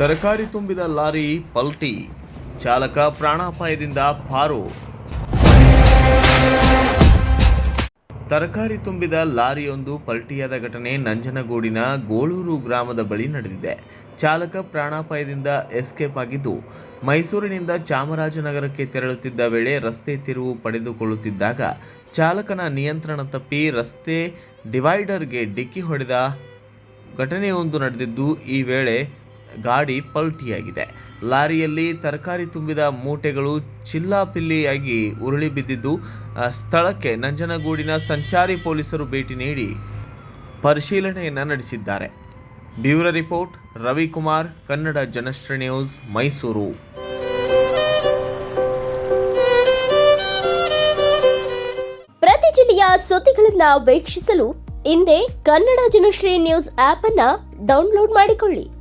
ತರಕಾರಿ ತುಂಬಿದ ಲಾರಿ ಪಲ್ಟಿ. ಚಾಲಕ ಪ್ರಾಣಾಪಾಯದಿಂದ ಪಾರು. ತರಕಾರಿ ತುಂಬಿದ ಲಾರಿಯೊಂದು ಪಲ್ಟಿಯಾದ ಘಟನೆ ನಂಜನಗೂಡಿನ ಗೋಳೂರು ಗ್ರಾಮದ ಬಳಿ ನಡೆದಿದೆ. ಚಾಲಕ ಪ್ರಾಣಾಪಾಯದಿಂದ ಎಸ್ಕೇಪ್ ಆಗಿದ್ದು, ಮೈಸೂರಿನಿಂದ ಚಾಮರಾಜನಗರಕ್ಕೆ ತೆರಳುತ್ತಿದ್ದ ವೇಳೆ ರಸ್ತೆ ತಿರುವು ಪಡೆದುಕೊಳ್ಳುತ್ತಿದ್ದಾಗ ಚಾಲಕನ ನಿಯಂತ್ರಣ ತಪ್ಪಿ ರಸ್ತೆ ಡಿವೈಡರ್ಗೆ ಡಿಕ್ಕಿ ಹೊಡೆದ ಘಟನೆಯೊಂದು ನಡೆದಿದ್ದು, ಈ ವೇಳೆ ಗಾಡಿ ಪಲ್ಟಿಯಾಗಿದೆ. ಲಾರಿಯಲ್ಲಿ ತರಕಾರಿ ತುಂಬಿದ ಮೂಟೆಗಳು ಚಿಲ್ಲಾಪಿಲ್ಲಿಯಾಗಿ ಉರುಳಿ ಬಿದ್ದಿದ್ದು ಸ್ಥಳಕ್ಕೆ ನಂಜನಗೂಡಿನ ಸಂಚಾರಿ ಪೊಲೀಸರು ಭೇಟಿ ನೀಡಿ ಪರಿಶೀಲನೆಯನ್ನು ನಡೆಸಿದ್ದಾರೆ. Bureau report, Ravikumar, Kannada Janashree news, Mysuru. ಪ್ರತಿ ಜಿಲ್ಲೆಯ ಸುದ್ದಿಗಳನ್ನ ವೀಕ್ಷಿಸಲು ಇಂದೇ ಕನ್ನಡ ಜನಶ್ರೀ ನ್ಯೂಸ್ ಆಪ್ ಅನ್ನ ಡೌನ್ಲೋಡ್ ಮಾಡಿಕೊಳ್ಳಿ.